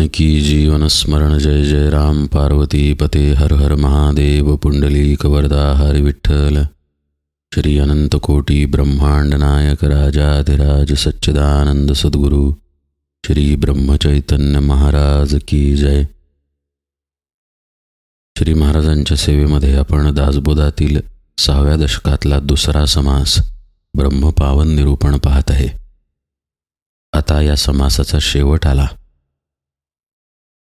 जानकी जीवन स्मरण जय जय राम पार्वती पते हर हर महादेव पुंडलीक वरदा हर विठ्ठल। श्री अनंत कोटी ब्रह्मांड नायक राजाधिराज सच्चिदानंद सद्गुरु श्री ब्रह्मचैतन्य महाराज की जय। श्री महाराजांच्या सेवेमध्ये आपण दासबोधातील सहाव्या दशकातला दुसरा समास ब्रह्मपावन निरूपण पाहत आहे. आता या समासाचा शेवट आला.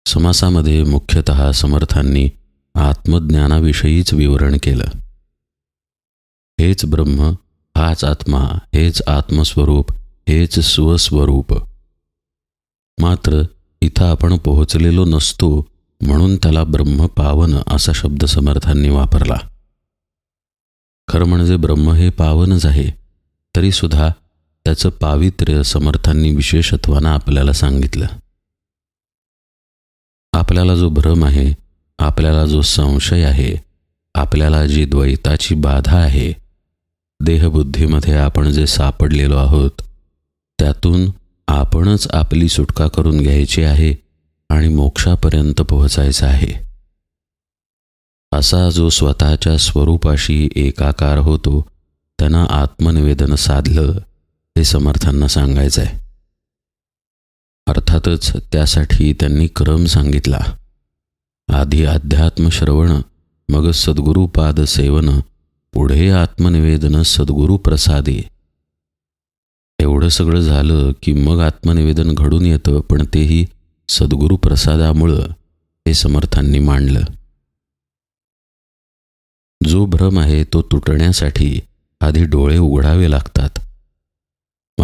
समासामध्ये मुख्यतः समर्थांनी आत्मज्ञानाविषयीच विवरण केलं. हेच ब्रह्म हाच आत्मा हेच आत्मस्वरूप हेच स्वस्वरूप. मात्र इथं आपण पोहोचलेलो नसतो म्हणून त्याला ब्रह्मपावन असा शब्द समर्थांनी वापरला. खरं म्हणजे ब्रह्म हे पावनच आहे तरीसुद्धा त्याचं पावित्र्य समर्थांनी विशेषत्वानं आपल्याला सांगितलं. आपल्याला जो भ्रम आहे आपल्याला जो संशय आहे आपल्याला जी द्वैताची बाधा आहे देहबुद्धीमध्ये आपण जे सापडलेलो आहोत त्यातून आपणच आपली सुटका करून घ्यायची आहे आणि मोक्षापर्यंत पोहोचायचं आहे. असा जो स्वतःच्या स्वरूपाशी एकाकार होतो त्यांना आत्मनिवेदन साधलं हे समर्थांना सांगायचं आहे अर्थातच त्यासाठी त्यांनी क्रम सांगितला. आधी अध्यात्म श्रवण मग सद्गुरुपाद सेवन पुढे आत्मनिवेदन सद्गुरु प्रसादे. एवढं सगळं झालं की मग आत्मनिवेदन घडून येतं पण तेही सद्गुरु प्रसादामुळं हे समर्थांनी मांडलं. जो भ्रम आहे तो तुटण्यासाठी आधी डोळे उघडावे लागतात.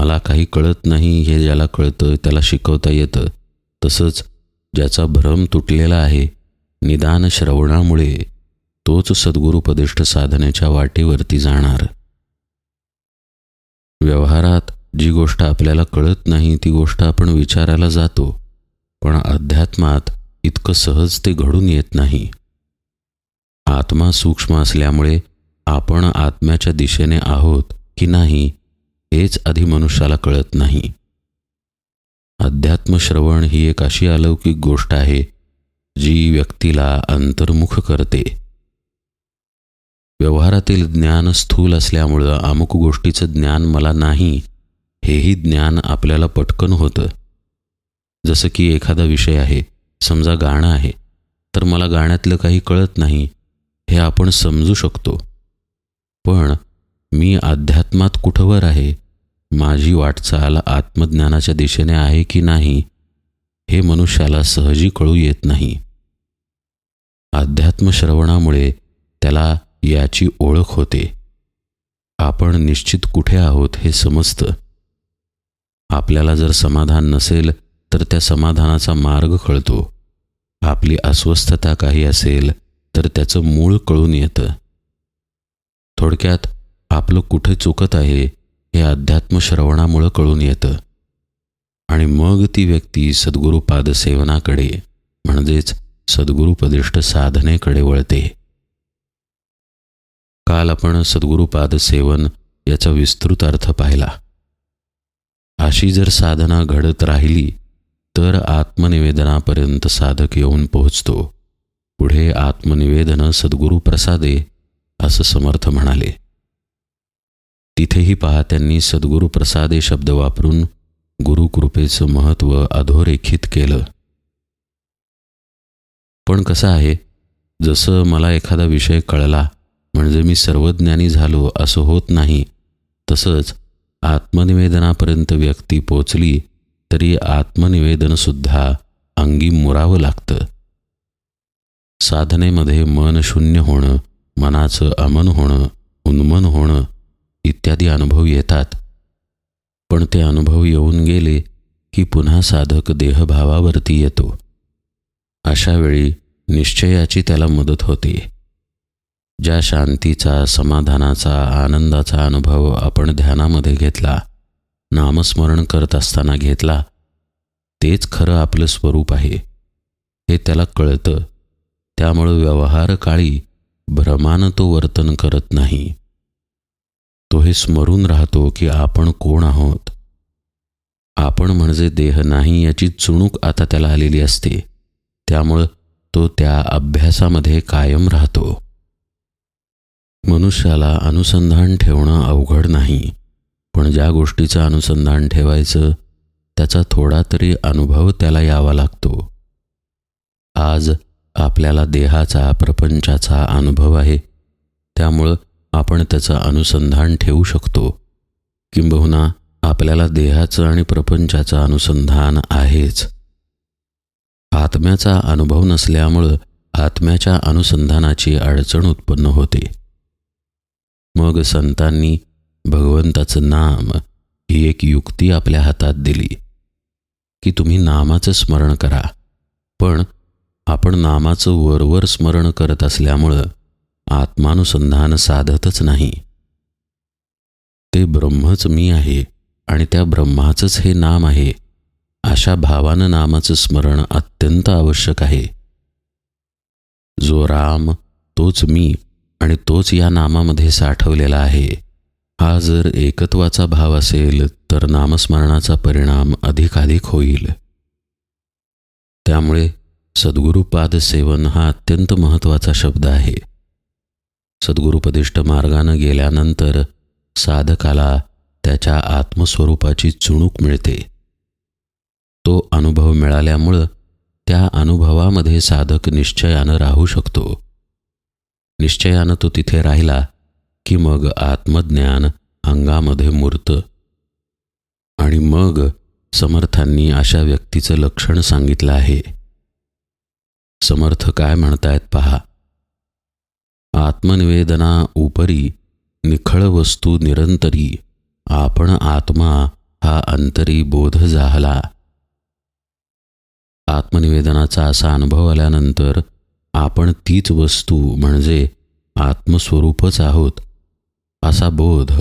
मला काही कळत नाही हे ज्याला कळतं त्याला शिकवता येतं. तसंच ज्याचा भ्रम तुटलेला आहे निदान श्रवणामुळे तोच सद्गुरुपदिष्ट साधनेच्या वाटेवरती जाणार. व्यवहारात जी गोष्ट आपल्याला कळत नाही ती गोष्ट आपण विचारायला जातो पण अध्यात्मात इतकं सहज ते घडून येत नाही. आत्मा सूक्ष्म असल्यामुळे आपण आत्म्याच्या दिशेने आहोत की नाही हेच आधी मनुष्याला कळत नाही. अध्यात्मश्रवण ही एक अशी अलौकिक गोष्ट आहे जी व्यक्तीला अंतर्मुख करते. व्यवहारातील ज्ञान स्थूल असल्यामुळं अमुक गोष्टीचं ज्ञान मला नाही हेही ज्ञान आपल्याला पटकन होतं. जसं की एखादा विषय आहे समजा गाणं आहे तर मला गाण्यातलं काही कळत नाही हे आपण समजू शकतो. पण मी अध्यात्मात कुठवर आहे माझी वाटचाल आत्मज्ञानाच्या दिशेने आहे की नाही हे मनुष्याला सहजी कळू येत नाही. अध्यात्मश्रवणामुळे त्याला याची ओळख होते. आपण निश्चित कुठे आहोत हे समजतं. आपल्याला जर समाधान नसेल तर त्या समाधानाचा मार्ग कळतो. आपली अस्वस्थता काही असेल तर त्याचं मूळ कळून येतं. थोडक्यात आपलं कुठे चुकत आहे हे अध्यात्म श्रवणामुळं कळून येतं. आणि मग ती व्यक्ती सद्गुरुपाद सेवनाकडे म्हणजेच सद्गुरुपदिष्ट साधनेकडे वळते. काल आपण सद्गुरुपाद सेवन याचा विस्तृत अर्थ पाहिला. अशी जर साधना घडत राहिली तर आत्मनिवेदनापर्यंत साधक येऊन पोहोचतो. पुढे आत्मनिवेदन सद्गुरु प्रसादे असं समर्थ म्हणाले. तिथेही पहा त्यांनी सद्गुरु प्रसादे शब्द वापरून गुरुकृपेचं महत्त्व अधोरेखित केलं. पण कसं आहे जसं मला एखादा विषय कळला म्हणजे मी सर्वज्ञानी झालो असं होत नाही तसंच आत्मनिवेदनापर्यंत व्यक्ती पोचली तरी आत्मनिवेदनसुद्धा अंगी मुरावं लागतं. साधनेमध्ये मन शून्य होणं मनाचं अमन होणं उन्मन होणं इत्यादी अनुभव येतात. पण ते अनुभव येऊन गेले की पुन्हा साधक देहभावावरती येतो. अशा वेळी निश्चयाची त्याला मदत होते. ज्या शांतीचा समाधानाचा आनंदाचा अनुभव आपण ध्यानामध्ये घेतला नामस्मरण करत असताना घेतला तेच खरं आपलं स्वरूप आहे. हे त्याला कळतं. त्यामुळं व्यवहारकाळी भ्रमानं तो वर्तन करत नाही. तो हे स्मरून राहतो की आपण कोण आहोत. आपण म्हणजे देह नाही याची चुणूक आता त्याला आलेली असते. त्यामुळं तो त्या अभ्यासामध्ये कायम राहतो. मनुष्याला अनुसंधान ठेवणं अवघड नाही पण ज्या गोष्टीचं अनुसंधान ठेवायचं त्याचा थोडा तरी अनुभव त्याला यावा लागतो. आज आपल्याला देहाचा प्रपंचाचा अनुभव आहे. त्यामुळं आपण त्याचं अनुसंधान ठेवू शकतो. किंबहुना आपल्याला देहाचं आणि प्रपंचाचं अनुसंधान आहेच. आत्म्याचा अनुभव नसल्यामुळं आत्म्याच्या अनुसंधानाची अडचण उत्पन्न होते. मग संतांनी भगवंताचं नाम ही एक युक्ती आपल्या हातात दिली की तुम्ही नामाचं स्मरण करा. पण आपण नामाचं वरवर स्मरण करत असल्यामुळं आत्मानुसंधान साधतच नाही. ते ब्रह्मच मी आहे आणि त्या ब्रह्माचंच हे नाम आहे. अशा भावानं नामाचं स्मरण अत्यंत आवश्यक आहे. जो राम तोच मी आणि तोच या नामामध्ये साठवलेला आहे. हा जर एकत्वाचा भाव असेल तर नामस्मरणाचा परिणाम अधिकाधिक होईल. त्यामुळे सद्गुरुपाद सेवन हा अत्यंत महत्त्वाचा शब्द आहे. सद्गुरुपदिष्ट मार्गानं गेल्यानंतर साधकाला त्याच्या आत्मस्वरूपाची चुणूक मिळते. तो अनुभव मिळाल्यामुळं त्या अनुभवामध्ये साधक निश्चयानं राहू शकतो. निश्चयानं तो तिथे राहिला की मग आत्मज्ञान अंगामध्ये मूर्त. आणि मग समर्थांनी अशा व्यक्तीचं लक्षण सांगितलं आहे. समर्थ काय म्हणतायत पहा. आत्मनिवेदना उपरी निखळ वस्तू निरंतरी आपण आत्मा हा अंतरी बोध झाला. आत्मनिवेदनाचा असा अनुभव आल्यानंतर आपण तीच वस्तू म्हणजे आत्मस्वरूपच आहोत असा बोध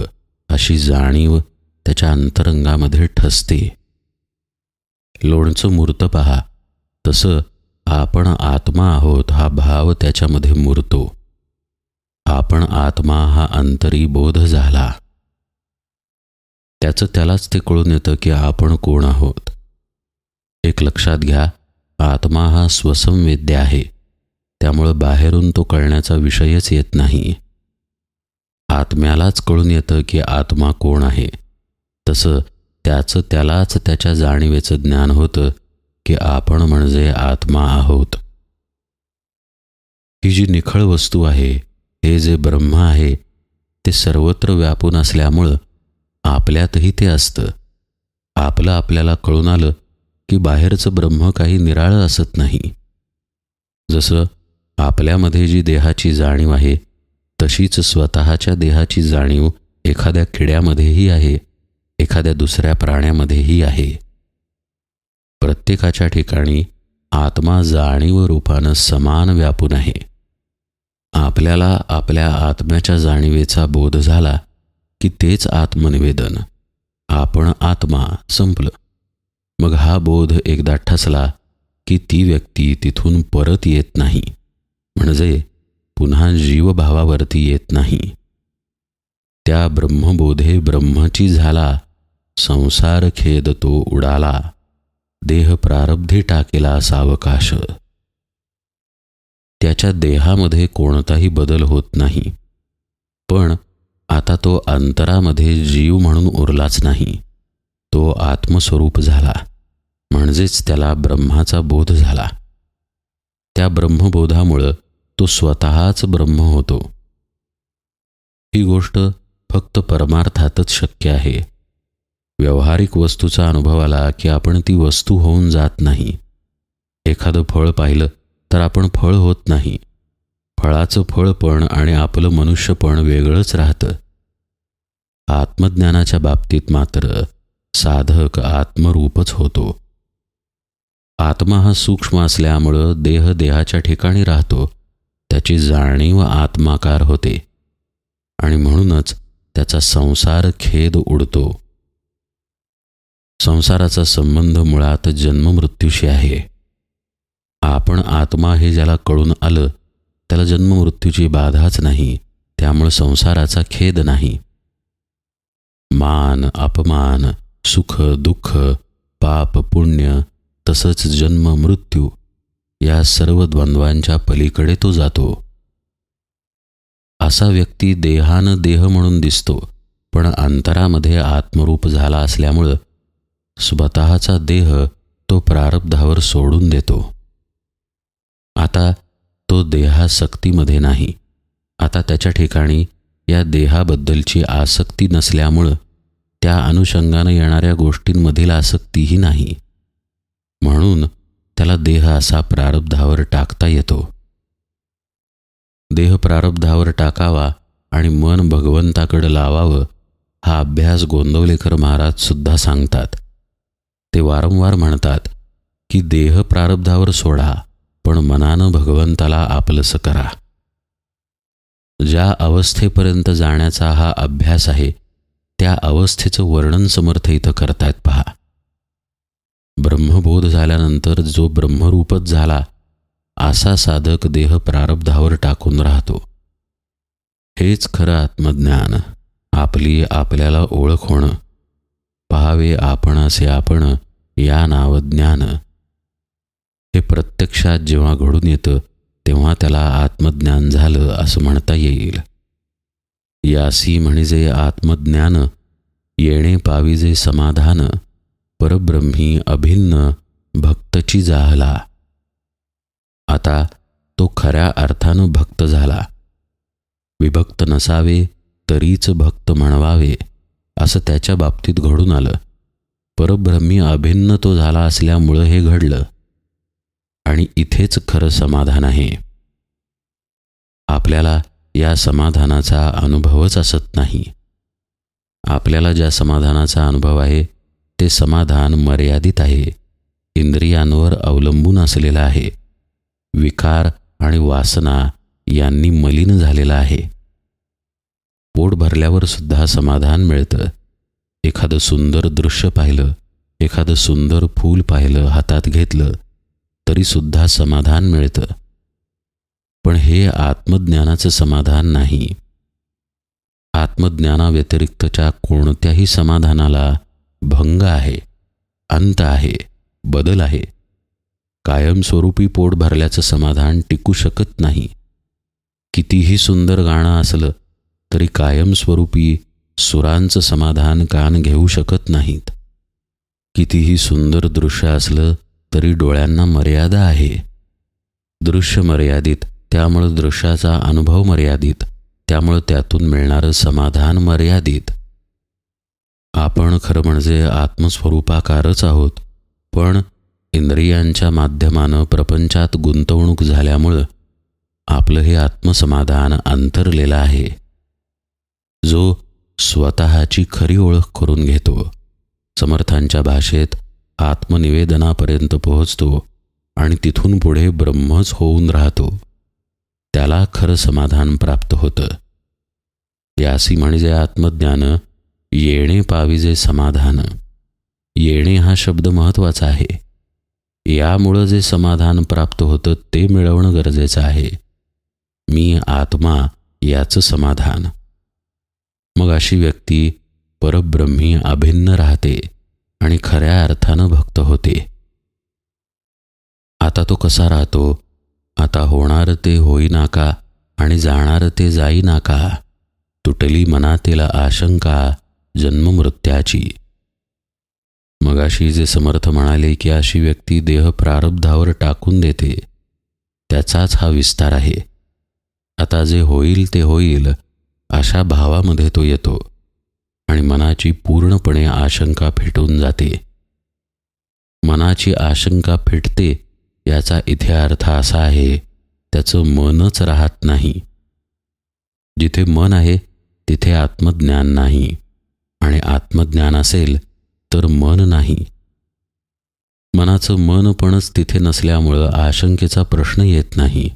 अशी जाणीव त्याच्या अंतरंगामध्ये ठसते. लोणचं मूर्त पहा तसं आपण आत्मा आहोत हा भाव त्याच्यामध्ये मुरतो. आपण आत्मा हा अंतरी बोध झाला. त्याचं त्यालाच ते कळून येतं की आपण कोण आहोत. एक लक्षात घ्या आत्मा हा स्वसंवेद्य आहे. त्यामुळं बाहेरून तो कळण्याचा विषयच येत नाही. आत्म्यालाच कळून येतं की आत्मा कोण आहे. तसं त्याचं त्यालाच त्याच्या जाणीवेचं ज्ञान होतं की आपण म्हणजे आत्मा आहोत. ही जी निखळ वस्तू आहे हे जे ब्रह्म आहे ते सर्वत्र व्यापून असल्यामुळं आपल्यातही ते असतं. आपलं आपल्याला कळून आलं की बाहेरचं ब्रह्म काही निराळं असत नाही. जसं आपल्यामध्ये जी देहाची जाणीव आहे तशीच स्वतःच्या देहाची जाणीव एखाद्या किड्यामध्येही आहे एखाद्या दुसऱ्या प्राण्यामध्येही आहे. प्रत्येकाच्या ठिकाणी आत्मा जाणीव रूपानं समान व्यापून आहे. आपल्याला आपल्या आत्म्याच्या जाणीवेचा बोध झाला की तेच आत्मनिवेदन. आपण आत्मा संपलं. मग हा बोध एकदा ठसला की ती व्यक्ती तिथून परत येत नाही. म्हणजे पुन्हा जीवभावावरती येत नाही. त्या ब्रह्मबोधे ब्रह्मची झाला. संसार खेद तो उडाला. देह प्रारब्धी टाकेला सावकाश. त्याच्या देहामध्ये कोणताही बदल होत नाही. पण आता तो अंतरामध्ये जीव म्हणून उरलाच नाही. तो आत्मस्वरूप झाला. म्हणजेच त्याला ब्रह्माचा बोध झाला. त्या ब्रह्मबोधामुळं तो स्वतःच ब्रह्म होतो. ही गोष्ट फक्त परमार्थातच शक्य आहे. व्यावहारिक वस्तूचा अनुभव आला की आपण ती वस्तू होऊन जात नाही. एखादं फळ पाहिलं तर आपण फळ होत नाही. फळाचं फळपण आणि आपलं मनुष्यपण वेगळंच राहतं. आत्मज्ञानाच्या बाबतीत मात्र साधक आत्मरूपच होतो. आत्मा हा सूक्ष्म असल्यामुळं देह देहाच्या ठिकाणी राहतो. त्याची जाणीव आत्माकार होते. आणि म्हणूनच त्याचा संसार खेद उडतो. संसाराचा संबंध मुळात जन्ममृत्यूशी आहे. आपण आत्मा हे ज्याला कळून आलं त्याला जन्ममृत्यूची बाधाच नाही त्यामुळं संसाराचा खेद नाही. मान अपमान सुख दुःख पाप पुण्य तसंच जन्म मृत्यू या सर्व द्वंद्वांच्या पलीकडे तो जातो. असा व्यक्ती देहानं देह म्हणून दिसतो पण अंतरामध्ये आत्मरूप झाला असल्यामुळं स्वतःचा देह तो प्रारब्धावर सोडून देतो. आता तो देहासक्तीमध्ये नाही. आता त्याच्या ठिकाणी या देहाबद्दलची आसक्ती नसल्यामुळं त्या अनुषंगानं येणाऱ्या गोष्टींमधील आसक्तीही नाही. म्हणून त्याला देह असा प्रारब्धावर टाकता येतो. देह प्रारब्धावर टाकावा आणि मन भगवंताकडं लावावं हा अभ्यास गोंदवलेकर महाराज सुद्धा सांगतात. ते वारंवार म्हणतात की देह प्रारब्धावर सोडा. पण मनानं भगवंताला आपलंसं करा. ज्या अवस्थेपर्यंत जाण्याचा हा अभ्यास आहे त्या अवस्थेचं वर्णन समर्थ इथं करतायत पहा. ब्रह्मबोध झाल्यानंतर जो ब्रह्मरूपच झाला असा साधक देह प्रारब्धावर टाकून राहतो. हेच खरं आत्मज्ञान. आपली आपल्याला ओळख होणं. पहावे आपण असे आपण या नाव ज्ञान हे प्रत्यक्षात जेव्हा घडून येतं तेव्हा त्याला आत्मज्ञान झालं असं म्हणता येईल. यासी म्हणजे आत्मज्ञान येणे पाविजे समाधान परब्रह्मी अभिन्न भक्तची जाहला. आता तो खऱ्या अर्थानं भक्त झाला. विभक्त नसावे तरीच भक्त म्हणवावे असं त्याच्या बाबतीत घडून आलं. परब्रह्मी अभिन्न तो झाला असल्यामुळं हे घडलं. आणि इथेच खरं समाधान आहे. आपल्याला या समाधानाचा अनुभवच असत नाही. आपल्याला ज्या समाधानाचा अनुभव आहे ते समाधान मर्यादित आहे. इंद्रियांवर अवलंबून असलेलं आहे. विकार आणि वासना यांनी मलिन झालेला आहे. पोट भरल्यावर सुद्धा समाधान मिळतं. एखादं सुंदर दृश्य पाहिलं एखादं सुंदर फूल पाहिलं हातात घेतलं तरीसुद्धा समाधान मिळतं. पण हे आत्मज्ञानाचं समाधान नाही. आत्मज्ञानाव्यतिरिक्तच्या कोणत्याही समाधानाला भंग आहे अंत आहे बदल आहे. कायमस्वरूपी पोट भरल्याचं समाधान टिकू शकत नाही. कितीही सुंदर गाणं असलं तरी कायमस्वरूपी सुरांचं समाधान कान घेऊ शकत नाहीत. कितीही सुंदर दृश्य असलं तरी डोळ्यांना मर्यादा आहे. दृश्य मर्यादित त्यामुळं दृश्याचा अनुभव मर्यादित त्यामुळं त्यातून मिळणारं समाधान मर्यादित. आपण खरं म्हणजे आत्मस्वरूपाकारच आहोत पण इंद्रियांच्या माध्यमानं प्रपंचात गुंतवणूक झाल्यामुळं आपलं हे आत्मसमाधान अंतरलेलं आहे. जो स्वतःची खरी ओळख करून घेतो समर्थांच्या भाषेत आत्मनिवेदनापर्यंत पोहोचतो आणि तिथून पुढे ब्रह्मच होऊन राहतो. त्याला खरं समाधान प्राप्त होतं. यासी म्हणजे आत्मज्ञान येणे पाविजे समाधान. येणे हा शब्द महत्त्वाचा आहे. यामुळं जे समाधान प्राप्त होतं ते मिळवणं गरजेचं आहे. मी आत्मा याचं समाधान. मग अशी व्यक्ती परब्रह्मी अभिन्न राहते. आणि खऱ्या अर्थानं भक्त होते. आता तो कसा राहतो? आता होणार ते होईनाका आणि जाणार ते जाईनाका? तुटली मनातील आशंका जन्ममृत्याची. मगाशी जे समर्थ म्हणाले की अशी व्यक्ती देह प्रारब्धावर टाकून देते त्याचाच हा विस्तार आहे. आता जे होईल ते होईल अशा भावामध्ये तो येतो. आणि मनाची पूर्णपणे आशंका फेटून जाते. मनाची आशंका फेटते याचा इथे अर्थ असा आहे त्याचं मनच राहत नाही. जिथे मन आहे तिथे आत्मज्ञान नाही. आणि आत्मज्ञान असेल तर मन नाही. मनाचं मनपणच तिथे नसल्यामुळं आशंकेचा प्रश्न येत नाही.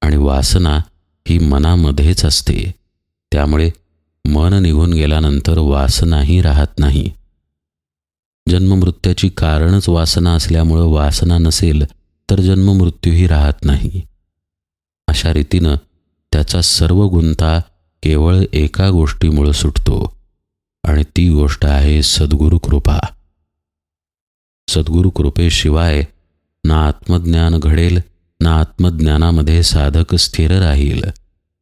आणि वासना ही मनामध्येच असते. त्यामुळे मन निघून गेल्यानंतर वासनाही राहत नाही. जन्ममृत्याची कारणच वासना असल्यामुळं वासना नसेल तर जन्ममृत्यूही राहत नाही. अशा रीतीनं त्याचा सर्व गुंता केवळ एका गोष्टीमुळं सुटतो आणि ती गोष्ट आहे सद्गुरु कृपा. सद्गुरु कृपेशिवाय ना आत्मज्ञान घडेल ना आत्मज्ञानामध्ये साधक स्थिर राहील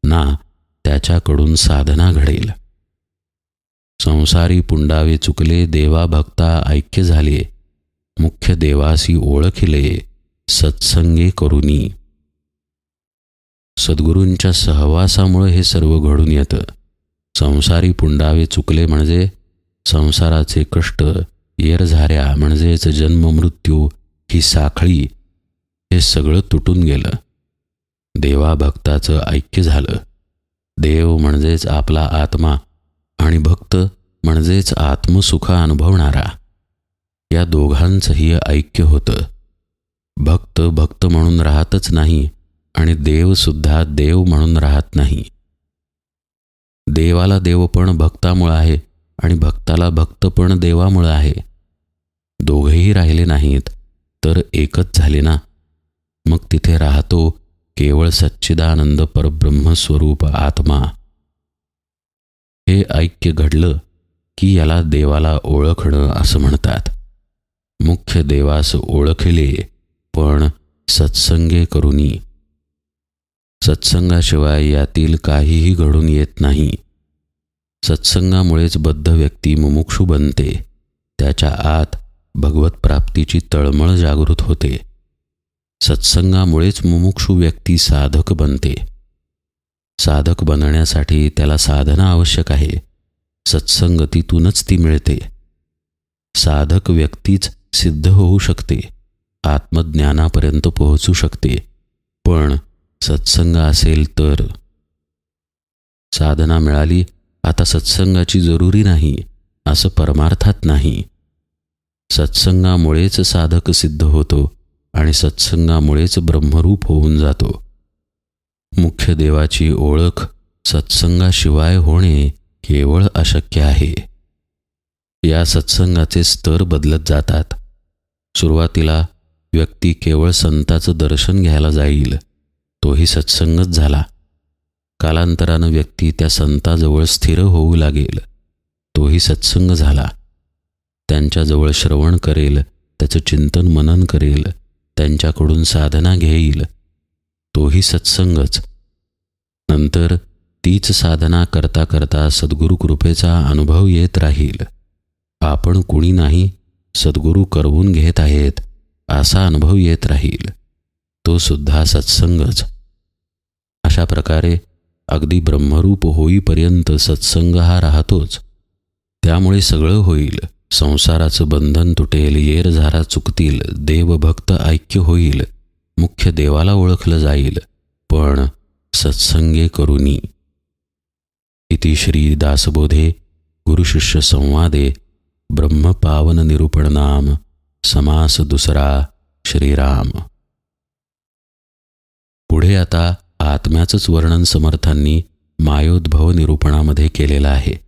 ना त्याच्याकडून साधना घडेल. संसारी पुंडावे चुकले देवा भक्ता ऐक्य झाले. मुख्य देवासी ओळखिले सत्संगे करुनी. सद्गुरूंच्या सहवासामुळे हे सर्व घडून येतं. संसारी पुंडावे चुकले म्हणजे संसाराचे कष्ट येरझाऱ्या म्हणजेच जन्म मृत्यू ही साखळी हे सगळं तुटून गेलं. देवाभक्ताचं ऐक्य झालं. देव म्हणजेच आपला आत्मा आणि भक्त म्हणजेच आत्मसुख अनुभवणारा. या दोघांचंही ऐक्य होतं. भक्त भक्त म्हणून राहतच नाही आणि देवसुद्धा देव म्हणून राहत नाही. देवाला देवपण भक्तामुळं आहे आणि भक्ताला भक्तपण देवामुळं आहे. दोघेही राहिले नाहीत तर एकच झाले ना? मग तिथे राहतो केवळ सच्चिदानंद परब्रह्मस्वरूप आत्मा. हे ऐक्य घडलं की याला देवाला ओळखणं असं म्हणतात. मुख्य देवास ओळखले पण सत्संगे करुनी. सत्संगाशिवाय यातील काहीही घडून येत नाही. सत्संगामुळेच बद्ध व्यक्ती मुमुक्षू बनते. त्याच्या आत भगवत प्राप्तीची तळमळ जागृत होते. सत्संगामुळेच मुमुक्षू व्यक्ती साधक बनते. साधक बनण्यासाठी त्याला साधना आवश्यक आहे. सत्संगतीतूनच ती मिळते. साधक व्यक्तीच सिद्ध होऊ शकते. आत्मज्ञानापर्यंत पोहोचू शकते. पण सत्संग असेल तर? साधना मिळाली आता सत्संगाची जरुरी नाही असं परमार्थात नाही. सत्संगामुळेच साधक सिद्ध होतो. आणि सत्संगामुळेच ब्रह्मरूप होऊन जातो. मुख्य देवाची ओळख सत्संगाशिवाय होणे केवळ अशक्य आहे. या सत्संगाचे स्तर बदलत जातात. सुरुवातीला व्यक्ती केवळ संताचं दर्शन घ्यायला जाईल तोही सत्संगच झाला. कालांतरानं व्यक्ती त्या संताजवळ स्थिर होऊ लागेल तोही सत्संग झाला. त्यांच्याजवळ श्रवण करेल त्याचं चिंतन मनन करेल त्यांच्याकडून साधना घेईल. तोही सत्संगच. नंतर तीच साधना करता करता सद्गुरु कृपेचा अनुभव येत राहील. आपण कुणी नाही सद्गुरू करवून घेत आहेत असा अनुभव येत राहील. तो सुद्धा सत्संगच. अशा प्रकारे अगदी ब्रह्मरूप होईपर्यंत सत्संग हा राहतोच. त्यामुळे सगळं होईल. संसाराचं बंधन तुटेल येरझारा चुकतील देवभक्त ऐक्य होईल मुख्य देवाला ओळखलं जाईल पण सत्संगे करुनी. इति श्री दासबोधे गुरुशिष्य संवादे ब्रह्मपावन निरूपण नाम समास दुसरा श्रीराम. पुढे आता आत्म्याचंच वर्णन समर्थांनी मायोद्भव निरूपणामध्ये केलेलं आहे.